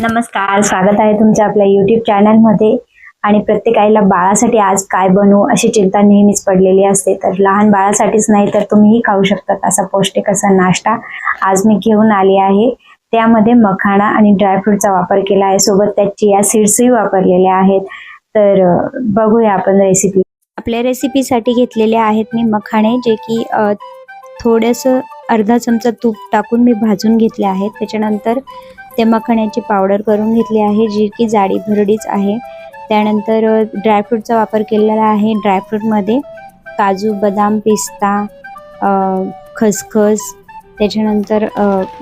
नमस्कार स्वागत आहे तुमच्या आपल्या युट्यूब चॅनलमध्ये आणि प्रत्येक आईला बाळासाठी आज काय बनवू अशी चिंता नेहमीच पडलेली असते. तर लहान बाळासाठीच नाही तर तुम्हीही खाऊ शकतात असा पौष्टिक असा नाश्ता आज मी घेऊन आली आहे. त्यामध्ये मखाणा आणि ड्रायफ्रूटचा वापर केला आहे. सोबत त्याची चिया सीड्सही वापरलेल्या आहेत. तर बघूया आपण रेसिपी आपल्या रेसिपीसाठी घेतलेले आहेत मी मखाणे जे की थोडंसं अर्धा चमचा तूप टाकून मी भाजून घेतले आहेत. त्याच्यानंतर ते मखण्याची पावडर करून घेतली आहे जी की जाडी भरडीच आहे. त्यानंतर ड्रायफ्रूटचा वापर केलेला आहे. ड्रायफ्रूटमध्ये काजू बदाम पिस्ता खसखस त्याच्यानंतर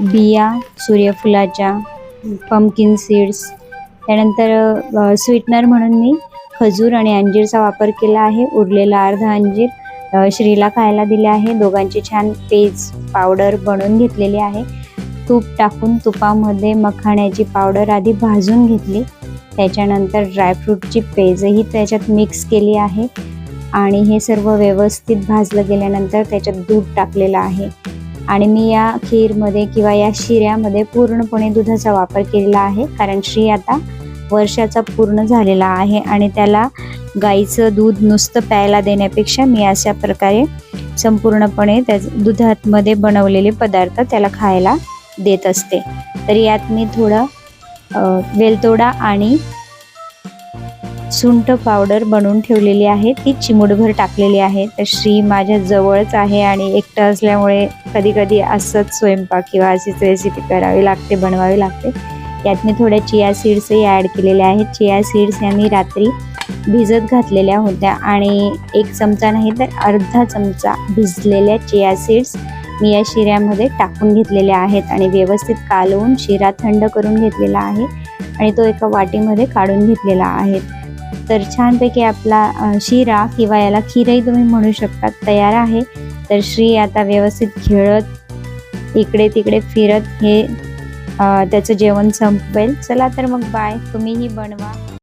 बिया सूर्यफुलाच्या पंपकिन सीड्स त्यानंतर स्वीटनर म्हणून मी खजूर आणि अंजीरचा वापर केला आहे. उरलेला अर्धा अंजीर श्रीला खायला दिले आहे. दोघांची छान पेज पावडर बनवून घेतलेली आहे. तूप टाकून तुपामध्ये मखाण्याची पावडर आधी भाजून घेतली. त्याच्यानंतर ड्रायफ्रूटची पेजही त्याच्यात मिक्स केली आहे. आणि हे सर्व व्यवस्थित भाजलं गेल्यानंतर त्याच्यात दूध टाकलेलं आहे. आणि मी या खीरमध्ये किंवा या शिऱ्यामध्ये पूर्णपणे दुधाचा वापर केलेला आहे. कारण श्री आता वर्षाचा पूर्ण झालेला आहे आणि त्याला गाईचं दूध नुसतं प्यायला देण्यापेक्षा मी अशा प्रकारे संपूर्णपणे त्या दुधामध्ये बनवलेले पदार्थ त्याला खायला देत असते. तर यात मी थोडं वेलतोडा वेलदोडा आणि सुंठ पावडर बनवून ठेवलेली आहे. ती चिमूटभर टाकलेली आहे. तर श्री माझ्या जवळच आहे आणि एकटं असल्यामुळे कधीकधी असंच स्वयंपाक किंवा अशीच रेसिपी करावी लागते बनवावी लागते. यात मी थोड्या चिया सीड्सही ॲड केलेल्या आहेत. चिया सीड्स या मी रात्री भिजत घातलेल्या होत्या आणि एक चमचा नाही तर अर्धा चमचा भिजलेल्या चिया सीड्स मी या शिऱ्यामध्ये टाकून घेतलेल्या आहेत आणि व्यवस्थित कालवून शिरा थंड करून घेतलेला आहे आणि तो एका वाटीमध्ये काढून घेतलेला आहे. तर छानपैकी आपला शिरा किंवा याला खीरही तुम्ही म्हणू शकता तयार आहे. तर श्री आता व्यवस्थित खेळत इकडे तिकडे फिरत हे त्याचं जेवण संपवेल. चला तर मग बाय. तुम्हीही बनवा.